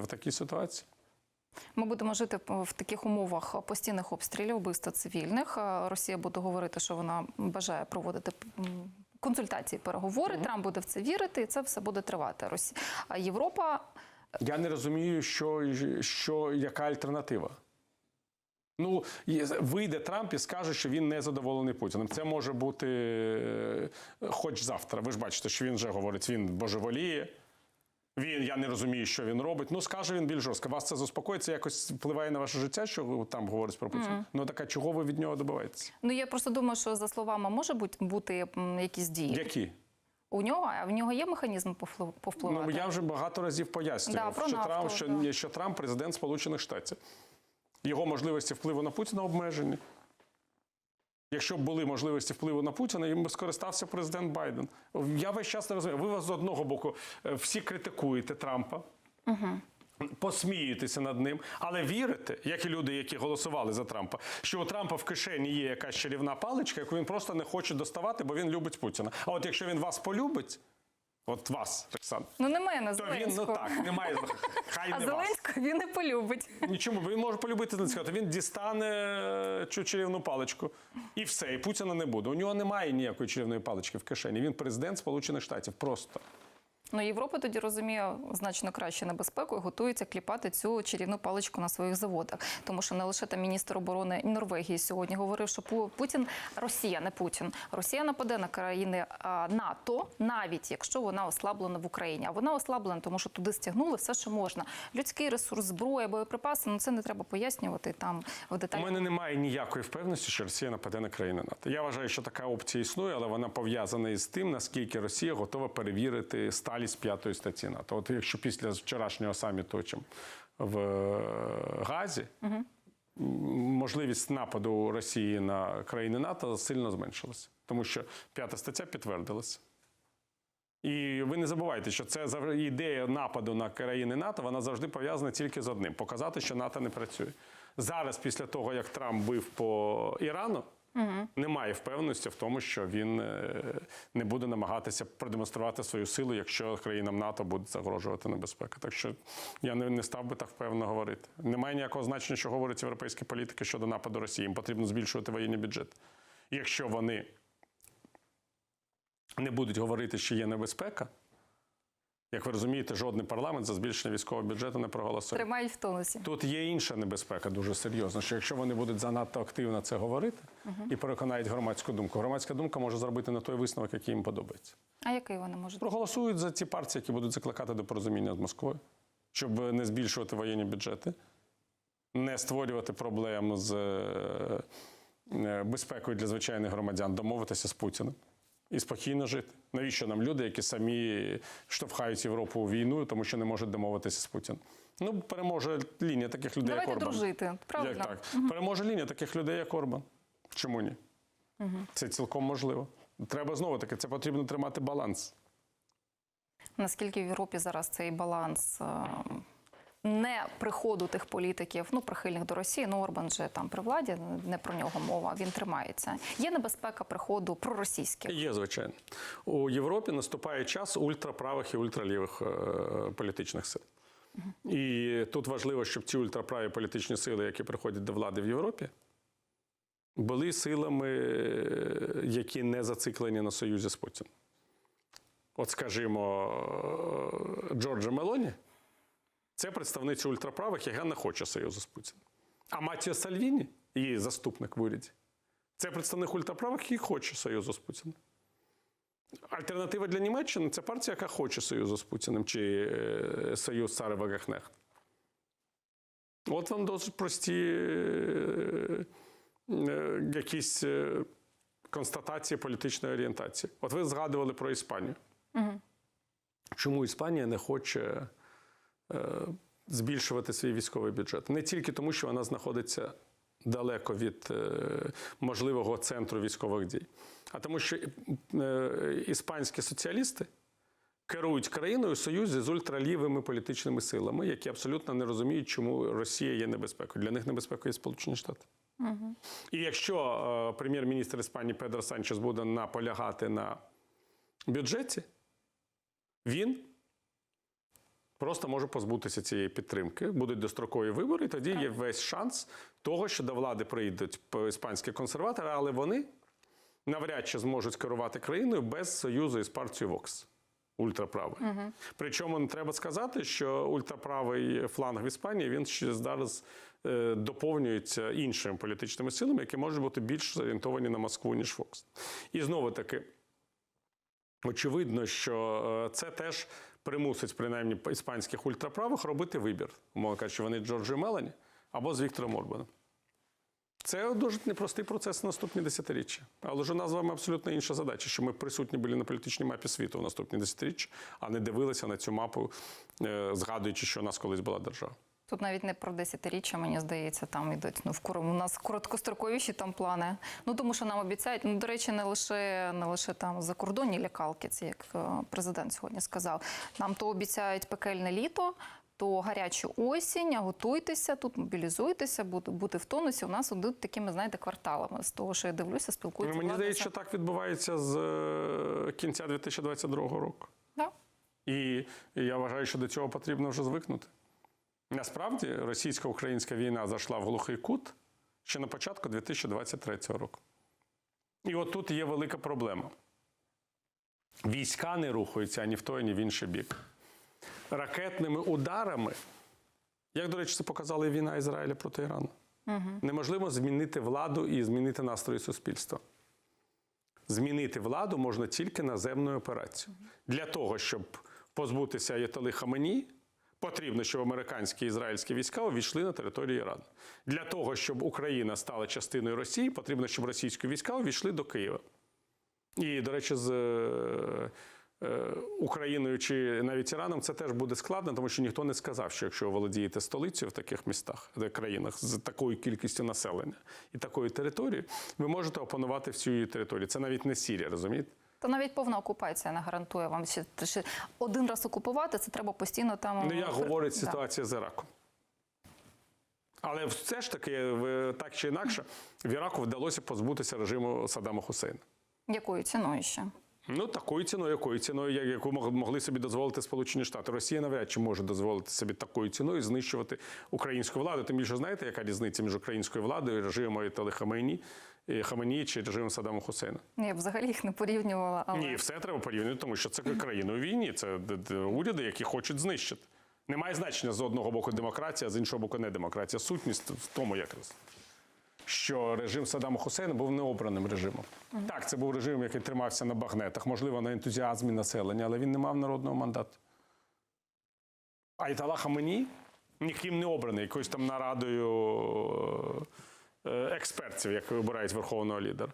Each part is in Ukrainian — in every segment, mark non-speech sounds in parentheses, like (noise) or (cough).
в такій ситуації? Ми будемо жити в таких умовах постійних обстрілів, вбивства цивільних. Е, Росія буде говорити, що вона бажає проводити консультації, переговори. Трамп буде в це вірити, і це все буде тривати. Росія а Європа Я не розумію, що, що яка альтернатива. Ну, вийде Трамп і скаже, що він не задоволений Путіним. Це може бути е, хоч завтра. Ви ж бачите, що він вже говорить, він божеволіє. Він, я не розумію, що він робить. Ну, скаже він більш жорстко. Вас це заспокоїть, це якось впливає на ваше життя, що там говорить про Путіна. Ну так а чого ви від нього добиваєтеся? ну я просто думаю, що за словами може бути бути якісь дії Які? у нього, а в нього є механізм повпли- повпливати. Ну я вже багато разів пояснював, Да, що, нафту, Трамп, що, да. що Трамп президент Сполучених Штатів. Його можливості впливу на Путіна обмежені. Якщо б були можливості впливу на Путіна, їм би скористався президент Байден. Я весь час не розумію. Ви вас з одного боку е, всі критикуєте Трампа. Посмієтеся над ним, але вірите, як і люди, які голосували за Трампа, що у Трампа в кишені є якась чарівна паличка, яку він просто не хоче доставати, бо він любить Путіна. А от якщо він вас полюбить, от вас, Оксана, Ну немає на то він ну так, немає хай а не вас. Зеленського він не полюбить. Нічому, він може полюбити Зеленського, то він дістане е, цю чарівну паличку. І все, і Путіна не буде. У нього немає ніякої чарівної палички в кишені. Він президент Сполучених Штатів. Просто. Ну, Європа тоді розуміє значно краще небезпеку і готується кліпати цю чарівну паличку на своїх заводах. Тому що не лише там міністр оборони Норвегії сьогодні говорив, що Пу- Путін Росія, не Путін. Росія нападе на країни НАТО, навіть якщо вона ослаблена в Україні. А вона ослаблена, тому що туди стягнули все, що можна. Людський ресурс, зброя, боєприпаси. Ну це не треба пояснювати там в У деталі. мене немає ніякої впевненості, що Росія нападе на країни НАТО. Я вважаю, що така опція існує, але вона пов'язана із тим, наскільки Росія готова перевірити сталість п'ятої статті НАТО. От якщо після вчорашнього саміту в е, Газі м, можливість нападу Росії на країни НАТО сильно зменшилася, тому що п'ята стаття підтвердилася. І ви не забувайте, що це ідея нападу на країни НАТО, вона завжди пов'язана тільки з одним: показати, що НАТО не працює. Зараз, після того, як Трамп бив по Ірану, немає впевненості в тому, що він е, не буде намагатися продемонструвати свою силу, якщо країнам НАТО буде загрожувати небезпека. Так що я не, не став би так впевнено говорити. Немає ніякого значення, що говорять європейські політики щодо нападу Росії. Їм потрібно збільшувати воєнний бюджет. Якщо вони не будуть говорити, що є небезпека. Як ви розумієте, жодний парламент за збільшення військового бюджету не проголосує. Тримають в тонусі. Тут є інша небезпека, дуже серйозна, що якщо вони будуть занадто активно це говорити і переконають громадську думку, громадська думка може зробити на той висновок, який їм подобається. А який вони можуть? Проголосують за ті партії, які будуть закликати до порозуміння з Москвою, щоб не збільшувати воєнні бюджети, не створювати проблем з е, е, безпекою для звичайних громадян, домовитися з Путіним. І спокійно жити. Навіщо нам люди, які самі штовхають Європу у війну, тому що не можуть домовитися з Путіним? Ну, переможе лінія таких людей, Давайте як Орбан. дружити. Правильно. Як так? Переможе лінія таких людей, як Орбан. Чому ні? Це цілком можливо. Треба знову таки, це потрібно тримати баланс. Наскільки в Європі зараз цей баланс е, не приходу тих політиків, ну прихильних до Росії, ну Орбан же там при владі, не про нього мова, він тримається. Є небезпека приходу проросійських. Є, звичайно. У Європі наступає час ультраправих і ультралівих е, політичних сил. І тут важливо, щоб ці ультраправі політичні сили, які приходять до влади в Європі, були силами, е, які не зациклені на союзі з Путіним. От, скажімо, е, Джорджа Мелоні це представниця ультраправих, яка не хоче союзу з Путіним. А Матіо Сальвіні, її заступник в уряді, це представник ультраправих, який хоче союзу з Путіним. Альтернатива для Німеччини це партія, яка хоче союзу з Путіним, чи е, союз Сари Вагахнехт. От вам досить прості е, е, якісь е, констатації політичної орієнтації. От ви згадували про Іспанію. Чому Іспанія не хоче збільшувати свій військовий бюджет? Не тільки тому, що вона знаходиться далеко від е, можливого центру військових дій, а тому, що е, іспанські соціалісти керують країною в союзі з ультралівими політичними силами, які абсолютно не розуміють, чому Росія є небезпекою. Для них небезпекою є Сполучені Штати. І якщо е, прем'єр-міністр Іспанії Педро Санчес буде наполягати на бюджеті, він просто може позбутися цієї підтримки. Будуть дострокові вибори, і тоді є весь шанс того, що до влади прийдуть іспанські консерватори, але вони навряд чи зможуть керувати країною без союзу із партією Вокс. Ультраправий. Причому не треба сказати, що ультраправий фланг в Іспанії він ще зараз е, доповнюється іншими політичними силами, які можуть бути більш зорієнтовані на Москву, ніж Фокс. І знову таки, очевидно, що е, це теж примусить принаймні іспанських ультраправих робити вибір. Умовно кажучи, вони Джорджі Мелані або з Віктором Орбаном. Це дуже непростий процес на наступні десятиріччя. Але ж у нас з вами абсолютно інша задача, що ми присутні були на політичній мапі світу в наступні десятиріччя, а не дивилися на цю мапу, е, згадуючи, що у нас колись була держава. Тут навіть не про десятиріччя, мені здається, там йдуть. Ну, в кор- у нас короткостроковіші там плани. Ну тому що нам обіцяють. Ну, до речі, не лише не лише там закордонні лякалки, це як е, президент сьогодні сказав. Нам то обіцяють пекельне літо. То гарячу осінь, а готуйтеся тут, мобілізуйтеся, бути, в тонусі. У нас ідуть такими, знаєте, кварталами з того, що я дивлюся, спілкуються. мені здається, що так відбувається з е, кінця 2022 року. Да. І я вважаю, що до цього потрібно вже звикнути. Насправді, російсько-українська війна зайшла в глухий кут ще на початку 2023 року. І от тут є велика проблема. Війська не рухаються ані в той, ані в інший бік. Ракетними ударами, як, до речі, це показала і війна Ізраїля проти Ірану, неможливо змінити владу і змінити настрої суспільства. Змінити владу можна тільки наземною операцією. Для того, щоб позбутися Аятоли Хамані, потрібно, щоб американські і ізраїльські війська увійшли на територію Ірану. Для того, щоб Україна стала частиною Росії, потрібно, щоб російські війська увійшли до Києва. І, до речі, з е, е, Україною чи навіть Іраном це теж буде складно, тому що ніхто не сказав, що якщо ви володієте столицею в таких містах, де країнах з такою кількістю населення і такою територією, ви можете опанувати всю її територію. Це навіть не Сірія, розумієте? Та навіть повна окупація не гарантує вам ще один раз окупувати. Це треба постійно там. Ну, як говорить да. ситуація з Іраком. Але все ж таки, так чи інакше, в Іраку вдалося позбутися режиму Саддама Хусейна. Якою ціною ще? Ну, такою ціною, якою ціною, яку могли собі дозволити Сполучені Штати. Росія навряд чи може дозволити собі такою ціною знищувати українську владу. Тим більше знаєте, яка різниця між українською владою і режимом Аятоли Хамейні, і Хаменії чи режимом Саддама Хусейна? Ну, Я взагалі їх не порівнювала, але Ні, все треба порівнювати, тому що це країна у війні, це уряди, які хочуть знищити. Немає значення з одного боку демократія, а з іншого боку не демократія. Сутність в тому якраз. Що режим Саддама Хусейна був необраним режимом. Так, це був режим, який тримався на багнетах, можливо, на ентузіазмі населення, але він не мав народного мандату. Айтала Хамені ніким не обраний, якоюсь там нарадою експертів, як вибирають верховного лідера.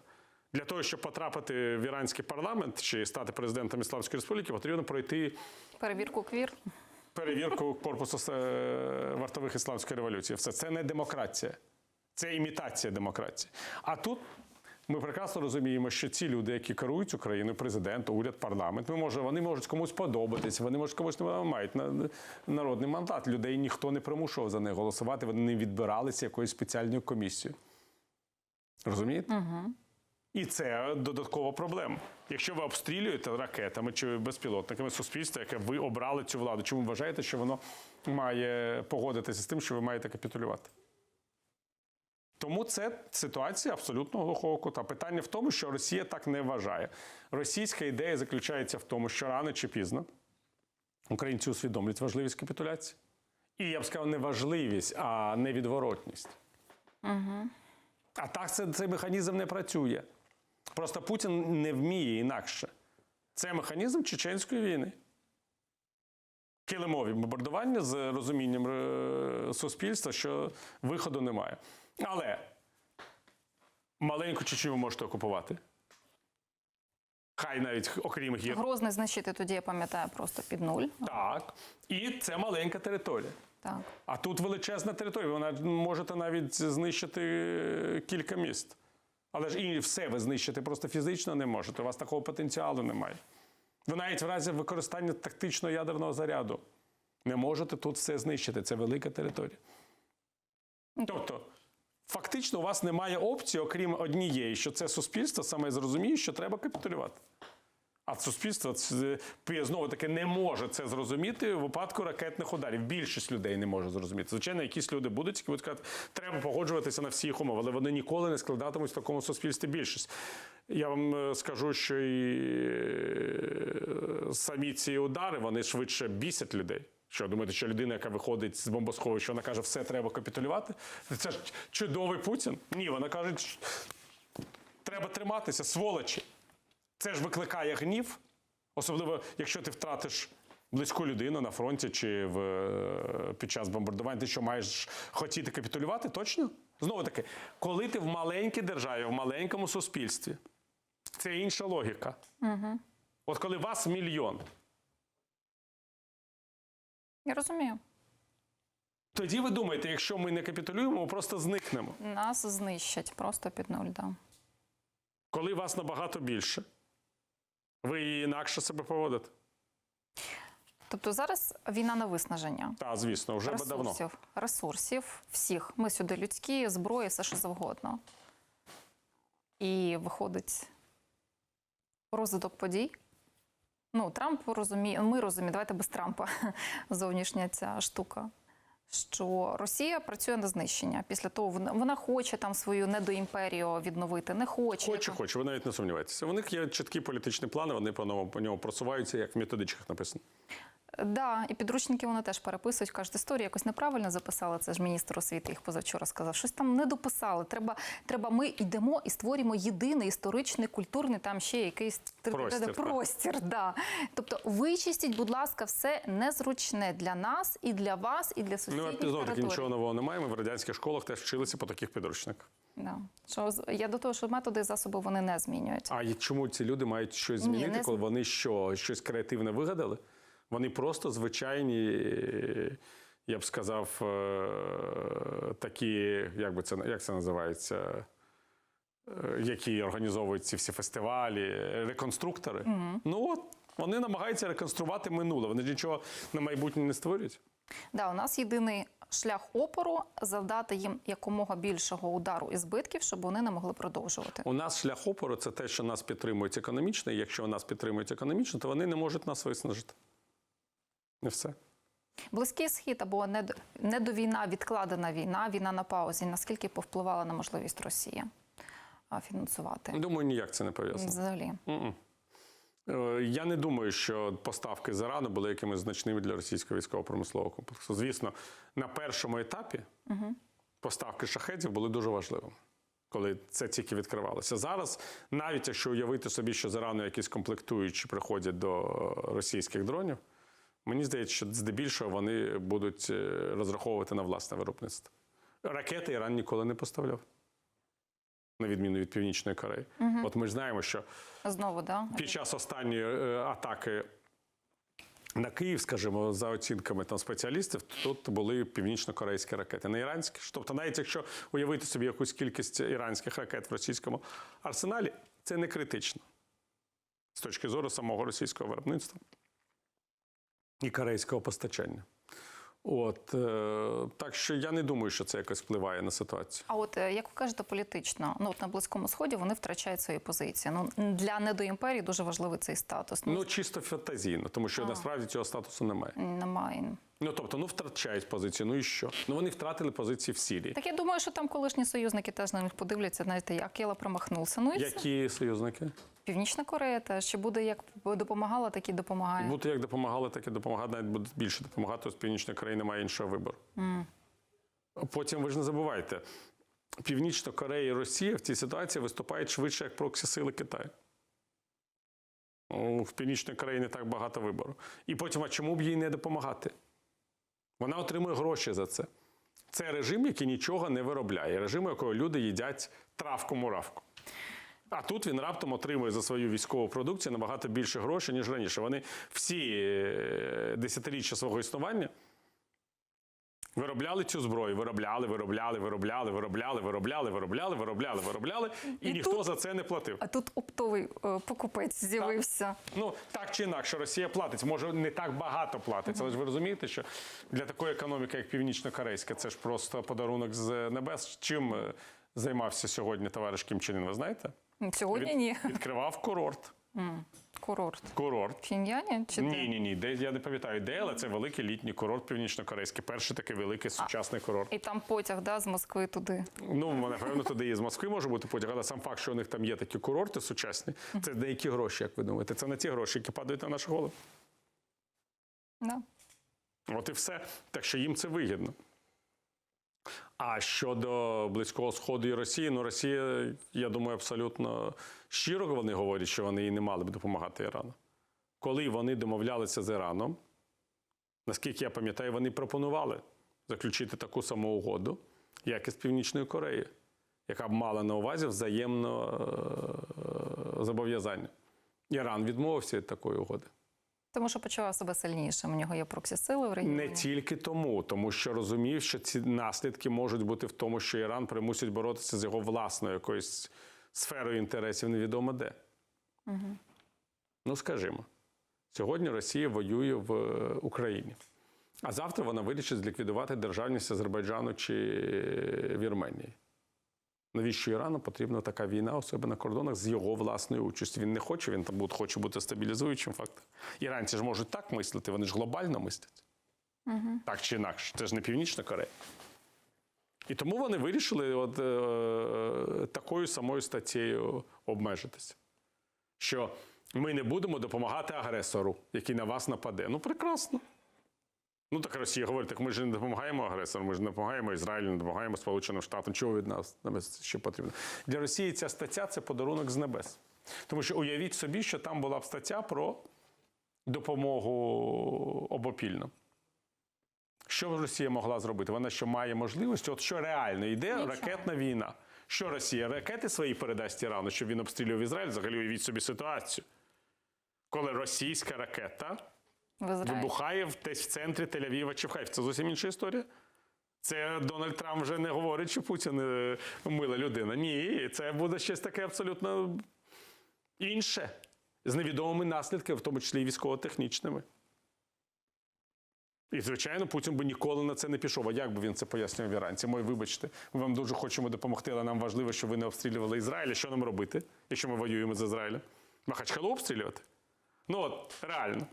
Для того, щоб потрапити в іранський парламент чи стати президентом Ісламської Республіки, потрібно пройти перевірку квір. перевірку корпусу е, вартових ісламської революції. Все це не демократія, це імітація демократії. А тут ми прекрасно розуміємо, що ці люди, які керують Україною, президент, уряд, парламент, ми може, вони можуть комусь подобатися, вони можуть комусь не мають на- народний мандат. Людей ніхто не примушував за них голосувати, вони не відбиралися якоюсь спеціальною комісією. Розумієте? Угу. І це додаткова проблема. Якщо ви обстрілюєте ракетами чи безпілотниками суспільства, яке ви обрали цю владу, чому вважаєте, що воно має погодитися з тим, що ви маєте капітулювати? Тому це ситуація абсолютно глухого кута. Питання в тому, що Росія так не вважає. Російська ідея заключається в тому, що рано чи пізно українці усвідомлюють важливість капітуляції. І я б сказав, не важливість, а невідворотність. А так це, цей механізм не працює. Просто Путін не вміє інакше. Це механізм чеченської війни. Килимові бомбардування з розумінням е, суспільства, що виходу немає. Але маленьку Чечню ви можете окупувати. Хай навіть окрім гір. Грозний знищити тоді, я пам'ятаю, просто під нуль. Так. І це маленька територія. Так. А тут величезна територія. Вона можете навіть знищити е, кілька міст. Але ж і все ви знищити просто фізично не можете. У вас такого потенціалу немає. Ви навіть в разі використання тактичного ядерного заряду не можете тут все знищити. Це велика територія. Тобто, фактично, у вас немає опції, окрім однієї, що це суспільство саме зрозуміє, що треба капітулювати. А суспільство е, знову таки не може це зрозуміти в випадку ракетних ударів. Більшість людей не може зрозуміти. Звичайно, якісь люди будуть, які будуть казати, треба погоджуватися на всі їх умови, але вони ніколи не складатимуть в такому суспільстві більшість. Я вам е, скажу, що і е, самі ці удари вони швидше бісять людей. Що думаєте, що людина, яка виходить з бомбосховища, вона каже, все треба капітулювати? Це ж чудовий Путін? Ні, вона каже, «Ч- треба триматися, сволочі. Це ж викликає гнів, особливо якщо ти втратиш близьку людину на фронті чи в, е, під час бомбардування. Ти що маєш хотіти капітулювати? Точно? Знову таки, коли ти в маленькій державі, в маленькому суспільстві, це інша логіка. Угу. От коли вас мільйон, Я розумію. тоді ви думаєте, якщо ми не капітулюємо, ми просто зникнемо. Нас знищать просто під нуль. Да. Коли вас набагато більше, ви інакше себе поводите. Тобто зараз війна на виснаження. Так, звісно, вже би давно. ресурсів, ресурсів всіх. Ми сюди людські, зброї, все що завгодно. І виходить розвиток подій. Ну, Трамп розуміє, ми розуміємо, давайте без Трампа (laughs) зовнішня ця штука. Що Росія працює на знищення. Після того вона, хоче там свою недоімперію відновити, не хоче. Хоче, хоче, ви навіть не сумніваєтеся. У них є чіткі політичні плани, вони по ньому по ньому просуваються, як в методичках написано. Да, і підручники вони теж переписують. Кажуть, історію якось неправильно записали. Це ж міністр освіти їх позавчора сказав. Щось там не дописали. Треба, треба ми йдемо і створюємо єдиний історичний, культурний, там ще якийсь Простір, простір. Да. Тобто вичистіть, будь ласка, все незручне для нас і для вас, і для Ну, сусідніх а таки нічого нового немає. Ми в радянських школах теж вчилися по таких підручниках. Да. Що, я до того, що методи і засоби вони не змінюють. А чому ці люди мають щось Ні, змінити, не з- коли вони що, щось креативне вигадали? Вони просто звичайні, я б сказав, е, такі, як би це як це називається, е, які організовують ці всі фестивалі, реконструктори. Ну от вони намагаються реконструвати минуле. Вони ж нічого на майбутнє не створюють. Да, у нас єдиний шлях опору завдати їм якомога більшого удару і збитків, щоб вони не могли продовжувати. У нас шлях опору це те, що нас підтримують економічно. І якщо нас підтримують економічно, то вони не можуть нас виснажити. І все. Близький схід або недо- недовійна, відкладена війна, війна на паузі. Наскільки повпливала на можливість Росії фінансувати? Думаю, ніяк це не пов'язано. Взагалі. М-м. Е, Я не думаю, що поставки з Ірану були якимись значними для російського військово-промислового комплексу. Звісно, на першому етапі поставки шахедів були дуже важливими, коли це тільки відкривалося. Зараз, навіть якщо уявити собі, що з Ірану якісь комплектуючі приходять до російських дронів, мені здається, що здебільшого вони будуть е, розраховувати на власне виробництво. Ракети Іран ніколи не поставляв. На відміну від Північної Кореї. От ми ж знаємо, що Знову, да? під час останньої е, атаки на Київ, скажімо, за оцінками там спеціалістів, тут були північно-корейські ракети, не іранські. Тобто, навіть якщо уявити собі якусь кількість іранських ракет в російському арсеналі, це не критично з точки зору самого російського виробництва і корейського постачання. От е, так що я не думаю, що це якось впливає на ситуацію. А от е, як ви кажете, політично, ну от на близькому сході вони втрачають свої позиції. Ну для недоімперії дуже важливий цей статус. Ну, Ну чисто фантазійно, тому що насправді цього статусу немає. немає. Ну тобто, ну втрачають позиції. Ну і що? Ну вони втратили позиції в Сирії. Так я думаю, що там колишні союзники теж на них подивляться. Знаєте, як Єла промахнувся. Ну і все. Які союзники? Північна Корея теж чи буде як допомагала, так і допомагає. Бути як допомагали, так і допомагати, навіть буде більше допомагати. З Північної країни немає іншого вибору. Потім ви ж не забувайте, Північна Корея і Росія в цій ситуації виступають швидше як проксі сили Китаю. Ну, В Північної Кореї не так багато вибору. І потім, а чому б їй не допомагати? Вона отримує гроші за це. Це режим, який нічого не виробляє, режим, якого люди їдять травку-муравку. А тут він раптом отримує за свою військову продукцію набагато більше грошей, ніж раніше. Вони всі е, десятиріччя свого існування виробляли цю зброю, виробляли, виробляли, виробляли, виробляли, виробляли, виробляли, виробляли, виробляли, і, І ніхто тут- за це не платив. А тут оптовий е, покупець з'явився. Ну так чи інакше, Росія платить. Може, не так багато платить. Але ж ви розумієте, що для такої економіки, як північно-корейська, це ж просто подарунок з небес. Чим е, займався сьогодні товариш Кім Чен Ін, ви знаєте? Сьогодні ні. (laughs) Відкривав курорт. М, Курорт. Курорт. Пхеньяні чи де? Ні, ні, ні. Де я не пам'ятаю, де, але це великий літній курорт північно-корейський. Перший такий великий сучасний курорт. І там потяг да, з Москви туди. Ну, напевно, туди і з Москви може бути потяг, але сам факт, що у них там є такі курорти сучасні, це на які гроші, як ви думаєте? Це на ті гроші, які падають на наші голови. Да. От і все. Так що їм це вигідно. А щодо Близького Сходу і Росії, ну Росія, я думаю, абсолютно щиро вони говорять, що вони і не мали б допомагати Ірану. Коли вони домовлялися з Іраном, наскільки я пам'ятаю, вони пропонували заключити таку саму угоду, як і з Північною Кореєю, яка б мала на увазі взаємно е, зобов'язання. Іран відмовився від такої угоди. Тому що почував себе сильнішим. У нього є проксі-сили в регіоні. Не тільки тому, тому що розумів, що ці наслідки можуть бути в тому, що Іран примусить боротися з його власною якоюсь сферою інтересів, невідомо де. Угу. Ну, скажімо, сьогодні Росія воює в е, Україні, а завтра вона вирішить зліквідувати державність Азербайджану чи Вірменії. Навіщо Ірану потрібна така війна у себе на кордонах з його власною участю? Він не хоче, він там хоче бути стабілізуючим фактором. Іранці ж можуть так мислити, вони ж глобально мислять. Угу. Так чи інакше, це ж не Північна Корея. І тому вони вирішили от, е, такою самою статтєю обмежитися. Що ми не будемо допомагати агресору, який на вас нападе. Ну, прекрасно. Ну, так Росія говорить, так ми ж не допомагаємо агресору, ми ж не допомагаємо Ізраїлю, не допомагаємо Сполученим Штатам. Чого від нас нам ще потрібно? Для Росії ця стаття це подарунок з небес. Тому що уявіть собі, що там була б стаття про допомогу обопільну. Що Росія могла зробити? Вона що має можливість, от що реально йде Нічого. ракетна війна. Що Росія ракети свої передасть Ірану, щоб він обстрілював Ізраїль? Взагалі уявіть собі ситуацію. Коли російська ракета. Вибухає в десь в центрі Тель-Авіва чи в Хайфі. Це зовсім інша історія. Це Дональд Трамп вже не говорить, що Путін е, мила людина. Ні, це буде щось таке абсолютно інше, з невідомими наслідками, в тому числі і військово-технічними. І, звичайно, Путін би ніколи на це не пішов. А як би він це пояснював іранці? Мой, вибачте, ми вам дуже хочемо допомогти, але нам важливо, щоб ви не обстрілювали Ізраїль. Що нам робити, якщо ми воюємо з Ізраїлем? Махачкалу обстрілювати? Ну от, реально.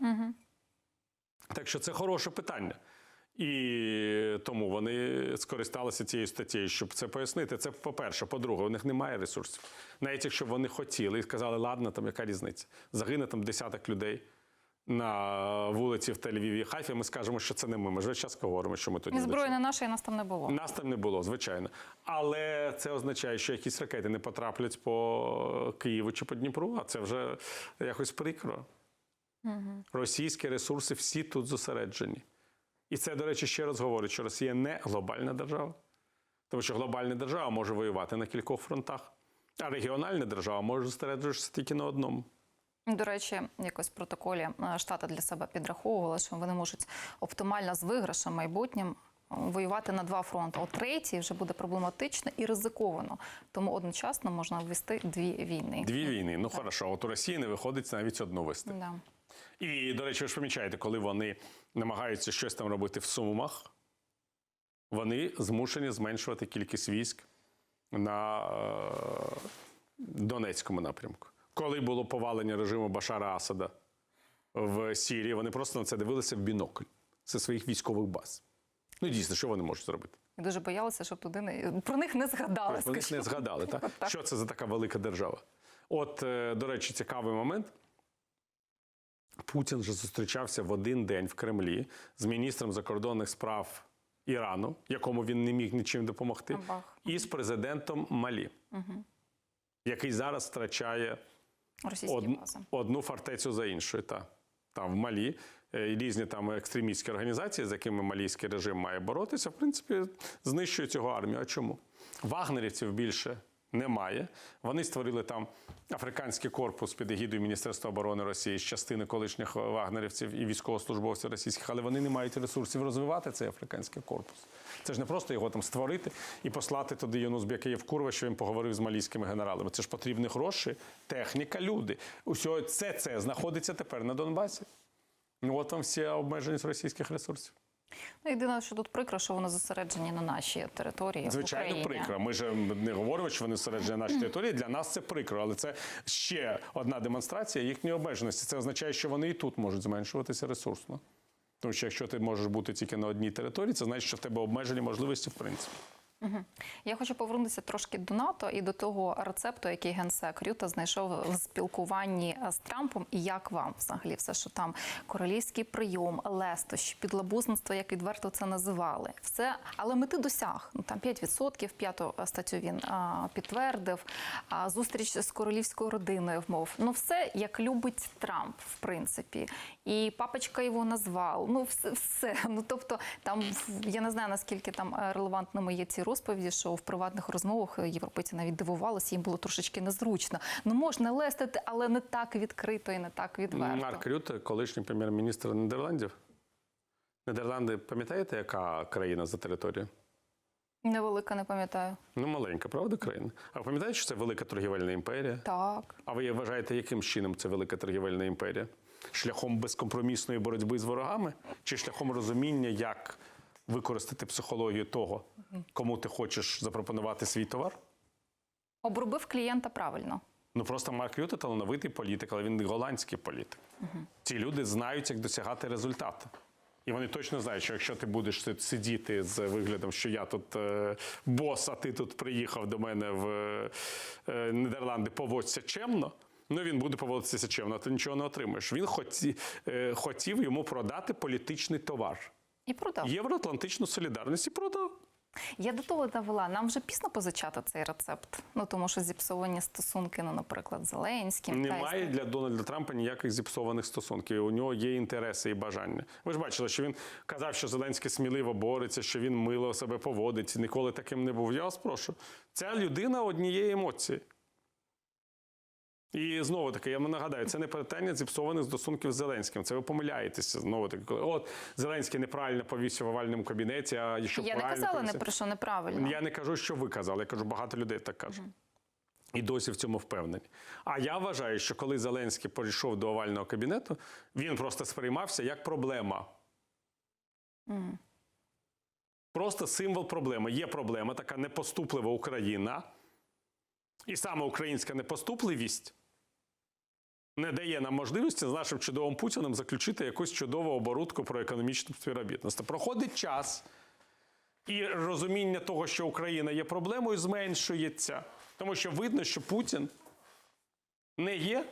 Так що це хороше питання. І тому вони скористалися цією статтєю, щоб це пояснити. Це по-перше. По-друге, у них немає ресурсів. Навіть якщо вони хотіли і сказали, ладно, там яка різниця? Загине там десяток людей на вулиці в Тель-Авіві і Хайфі, ми скажемо, що це не ми. Ми ж весь час говоримо, що ми тут І зброї не наша, і нас там не було. нас там не було, звичайно. Але це означає, що якісь ракети не потраплять по Києву чи по Дніпру, а це вже якось прикро. Російські ресурси всі тут зосереджені. І це, до речі, ще раз говорить, що Росія не глобальна держава. Тому що глобальна держава може воювати на кількох фронтах, а регіональна держава може зосереджуватися тільки на одному. До речі, якось в протоколі е, Штати для себе підраховували, що вони можуть оптимально з виграшем майбутнім е, воювати на два фронти. От третій вже буде проблематично і ризиковано. Тому одночасно можна ввести дві війни. Дві війни. Ну хорошо, от у Росії не виходить навіть одну вести. Да. І, до речі, ви ж помічаєте, коли вони намагаються щось там робити в Сумах, вони змушені зменшувати кількість військ на е, Донецькому напрямку. Коли було повалення режиму Башара Асада в Сірії, вони просто на це дивилися в бінокль. Це своїх військових баз. Ну, дійсно, що вони можуть зробити? І дуже боялися, щоб туди не про них не згадали. Про них не згадали. Так? (laughs) Так. Що це за така велика держава? От, е, до речі, цікавий момент. Путін вже зустрічався в один день в Кремлі з міністром закордонних справ Ірану, якому він не міг нічим допомогти, Бах. і з президентом Малі, який зараз втрачає од- одну фортецю за іншою. Та. Там в Малі е, різні там екстремістські організації, з якими малійський режим має боротися, в принципі, знищують його армію. А чому? Вагнерівців більше немає. Вони створили там африканський корпус під егідою Міністерства оборони Росії з частини колишніх вагнерівців і військовослужбовців російських, але вони не мають ресурсів розвивати цей африканський корпус. Це ж не просто його там створити і послати туди Бекеєв Курва, що він поговорив з малійськими генералами. Це ж потрібні гроші, техніка, люди. Усього це, це знаходиться тепер на Донбасі. Ну от вам вся обмеженість російських ресурсів. Ну, єдине, що тут прикро, що вони зосереджені на нашій території. в Звичайно, Україні. прикро. Ми ж не говоримо, що вони зосереджені на нашій території. Для нас це прикро, але це ще одна демонстрація їхньої обмеженості. Це означає, що вони і тут можуть зменшуватися ресурсно. Тому що якщо ти можеш бути тільки на одній території, це значить, що в тебе обмежені можливості в принципі. Я хочу повернутися трошки до НАТО і до того рецепту, який генсек Рюта знайшов в спілкуванні з Трампом. І як вам взагалі все, що там королівський прийом, лестощі, підлабузництво, як відверто це називали, все, але мети досяг. Ну там 5%, п'яту статтю він а, підтвердив. А, зустріч з королівською родиною вмов. Ну все як любить Трамп, в принципі. І папочка його назвав. Ну все, все. Ну тобто, там я не знаю наскільки там е, релевантними є ці розповіді, що в приватних розмовах європейці навіть дивувалися, їм було трошечки незручно. Ну можна лестити, але не так відкрито і не так відверто. Марк Рюте, колишній прем'єр-міністр Нідерландів. Нідерланди, пам'ятаєте, яка країна за територією? Невелика, не пам'ятаю. Ну, маленька, правда, країна? А ви пам'ятаєте, що це велика торгівельна імперія? Так. А ви вважаєте, яким чином це велика торгівельна імперія? Шляхом безкомпромісної боротьби з ворогами? Чи шляхом розуміння, як використати психологію того, кому ти хочеш запропонувати свій товар? Обробив клієнта правильно. Ну просто Марк Рюте талановитий політик, але він голландський політик. Ці люди знають, як досягати результату. І вони точно знають, що якщо ти будеш си- сидіти з виглядом, що я тут е, бос, а ти тут приїхав до мене в е, Нідерланди, поводься чемно. Ну він буде поводитися чемно, а ти нічого не отримаєш. Він хоті, е, хотів йому продати політичний товар. І продав. Євроатлантичну солідарність і продав. Я до того довела. Нам вже пізно позичати цей рецепт. Ну тому що зіпсовані стосунки, ну, наприклад, Зеленським. та Немає для Дональда Трампа ніяких зіпсованих стосунків. У нього є інтереси і бажання. Ви ж бачили, що він казав, що Зеленський сміливо бореться, що він мило себе поводить. Ніколи таким не був. Я вас прошу. Ця людина однієї емоції. І знову таки, я вам нагадаю, це не питання зіпсованих стосунків з Зеленським. Це ви помиляєтеся. Знову таки, коли от Зеленський неправильно повісив в овальному кабінеті, а якщо Я не правильно казала не про що неправильно. я не кажу, що ви казали, я кажу, багато людей так кажуть. І досі в цьому впевнені. А я вважаю, що коли Зеленський прийшов до овального кабінету, він просто сприймався як проблема. Просто символ проблеми. Є проблема, така непоступлива Україна. І саме українська непоступливість не дає нам можливості з нашим чудовим Путіним заключити якусь чудову оборудку про економічне співробітництво. Проходить час, і розуміння того, що Україна є проблемою, зменшується. Тому що видно, що Путін не є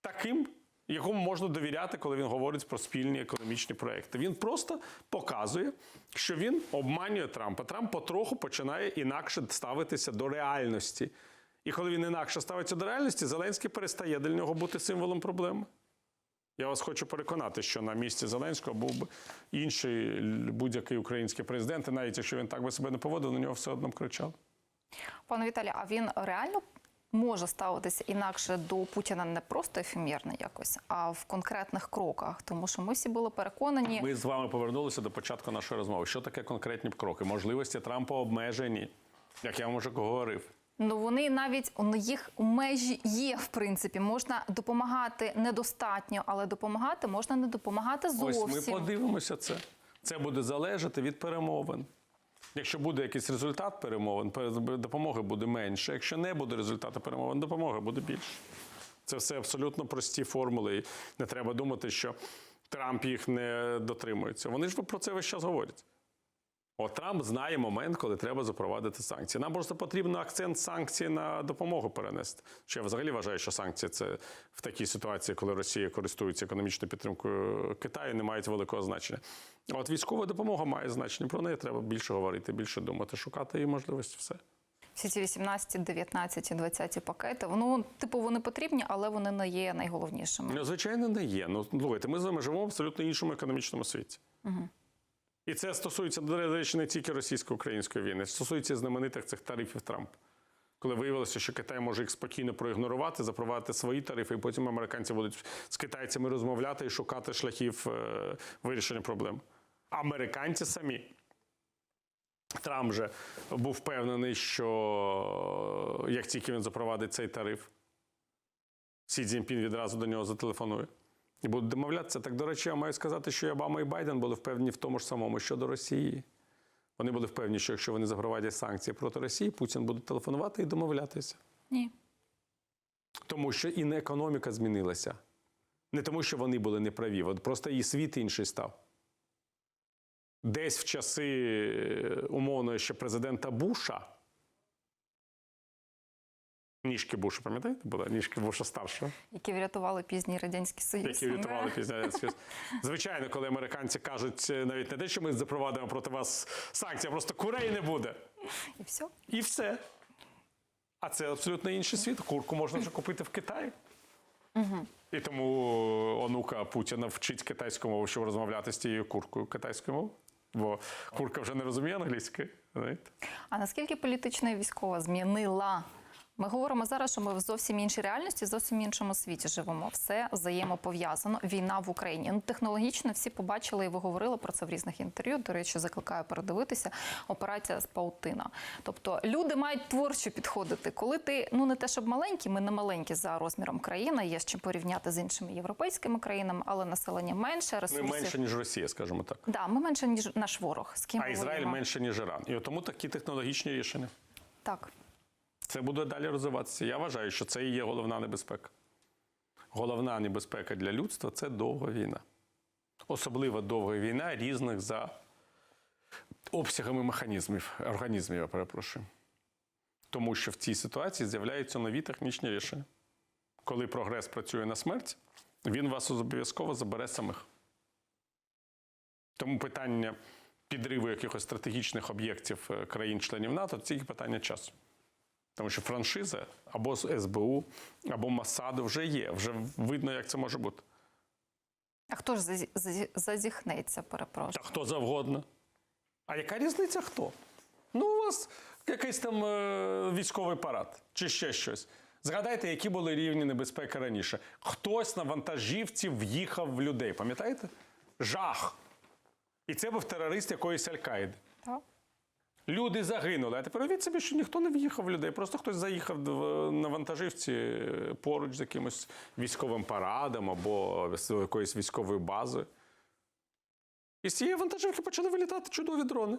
таким, якому можна довіряти, коли він говорить про спільні економічні проекти. Він просто показує, що він обманює Трампа. Трамп потроху починає інакше ставитися до реальності. І коли він інакше ставиться до реальності, Зеленський перестає для нього бути символом проблеми. Я вас хочу переконати, що на місці Зеленського був би інший будь-який український президент, і навіть якщо він так би себе не поводив, на нього все одно б кричав. Пане Віталію, а він реально може ставитися інакше до Путіна не просто ефемірно якось, а в конкретних кроках, тому що ми всі були переконані. Ми з вами повернулися до початку нашої розмови. Що таке конкретні кроки? Можливості Трампа обмежені, як я вам вже говорив. Ну вони навіть у їх межі є, в принципі. Можна допомагати недостатньо, але допомагати можна не допомагати зовсім. Ось ми подивимося це. Це буде залежати від перемовин. Якщо буде якийсь результат перемовин, допомоги буде менше. Якщо не буде результату перемовин, допомоги буде більше. Це все абсолютно прості формули. І не треба думати, що Трамп їх не дотримується. Вони ж про це весь час говорять. От Трамп знає момент, коли треба запровадити санкції. Нам просто потрібно акцент санкцій на допомогу перенести. Що я взагалі вважаю, що санкції це в такій ситуації, коли Росія користується економічною підтримкою Китаю, не мають великого значення. А от військова допомога має значення. Про неї треба більше говорити, більше думати, шукати її можливості. Все. Всі ці 18, 19, 20 пакети, ну типу вони потрібні, але вони не є найголовнішими. Ну, звичайно, не є. Ну, слухайте, ми з вами живемо в абсолютно іншому економічному світі. І це стосується, до речі, не тільки російсько-української війни, стосується знаменитих цих тарифів Трампа. Коли виявилося, що Китай може їх спокійно проігнорувати, запровадити свої тарифи, і потім американці будуть з китайцями розмовляти і шукати шляхів е, вирішення проблем. Американці самі. Трамп же був впевнений, що як тільки він запровадить цей тариф, Сі Цзіньпін відразу до нього зателефонує. І будуть домовлятися. Так, до речі, я маю сказати, що і Обама і Байден були впевнені в тому ж самому щодо Росії. Вони були впевнені, що якщо вони запровадять санкції проти Росії, Путін буде телефонувати і домовлятися. Ні. Тому що і не економіка змінилася. Не тому, що вони були неправі, от просто і світ інший став. Десь в часи е, умовно ще президента Буша. Ніжки Буша, пам'ятаєте? Була ніжки Буша старшого, Які врятували пізній радянський союз. які врятували після Союз. Звичайно, коли американці кажуть е, навіть не те, що ми запровадимо проти вас санкції, а просто курей не буде. І все. І все. А це абсолютно інший світ. Курку можна вже купити в Китаї. І тому онука Путіна вчить китайську мову, щоб розмовляти з тією куркою китайською мовою. Бо курка вже не розуміє англійської. А наскільки політична і військова змінила? Ми говоримо зараз, що ми в зовсім іншій реальності, в зовсім іншому світі живемо. Все взаємопов'язано. Війна в Україні. Ну, технологічно всі побачили, і ви говорили про це в різних інтерв'ю. До речі, закликаю передивитися. Операція з паутина. Тобто люди мають творчо підходити. Коли ти ну не те, щоб маленький, ми не маленькі за розміром країна. Є з чим порівняти з іншими європейськими країнами, але населення менше, Ми менше, ніж Росія, скажімо так. Да, ми менше ніж наш ворог. З ким А Ізраїль менше, ніж Іран. І тому такі технологічні рішення. Так. Це буде далі розвиватися. Я вважаю, що це і є головна небезпека. Головна небезпека для людства це довга війна. Особливо довга війна різних за обсягами механізмів, організмів, я перепрошую. Тому що в цій ситуації з'являються нові технічні рішення. Коли прогрес працює на смерть, він вас обов'язково забере самих. Тому питання підриву якихось стратегічних об'єктів е, країн-членів НАТО це тільки питання часу. Тому що франшиза або з СБУ, або Масаду вже є. Вже видно, як це може бути. А хто ж зазі- зазі- зазіхнеться, перепрошую? Та хто завгодно. А яка різниця хто? Ну, у вас якийсь там е, військовий парад чи ще щось. Згадайте, які були рівні небезпеки раніше. Хтось на вантажівці в'їхав в людей, пам'ятаєте? Жах. І це був терорист якоїсь Аль-Каїди. Так. Люди загинули. А тепер уявіть собі, що ніхто не в'їхав людей. Просто хтось заїхав на вантажівці поруч з якимось військовим парадом або з якоюсь військовою базою. І з цієї вантажівки почали вилітати чудові дрони.